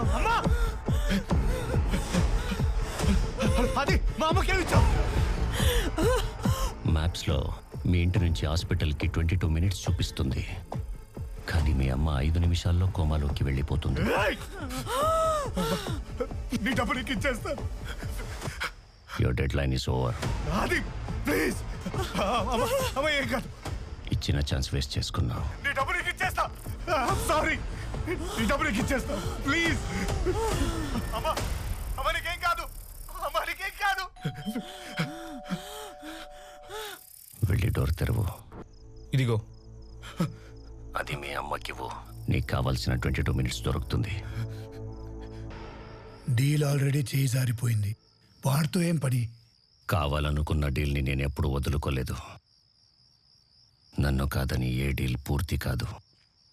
అమ్మా అది మ్యాప్స్లో మీ ఇంటి నుంచి హాస్పిటల్కి ట్వంటీ టూ మినిట్స్ చూపిస్తుంది. కానీ మీ అమ్మ ఐదు నిమిషాల్లో కోమాలోకి వెళ్ళిపోతుంది. నీ your deadline is over అది ప్లీజ్ ఇచ్చిన ఛాన్స్ వేస్ట్ చేసుకున్నావు. నీ నీ డబ్బు నీకు ఇచ్చేస్తా. ప్లీజ్ అమ్మ అమ్మ నీకేం కాదు. అమ్మ నీకేం కాదు. వెళ్ళి డోర్ తెరవు. ఇదిగో. అది మీ అమ్మకివ్వు నీకు కావాల్సిన ట్వంటీ టూ మినిట్స్ దొరుకుతుంది. డీల్ ఆల్రెడీ చేయి జారిపోయింది. వాడితో ఏం పని? కావాలనుకున్న డీల్ని నేను ఎప్పుడు వదులుకోలేదు. నన్ను కాదని ఏ డీల్ పూర్తి కాదు.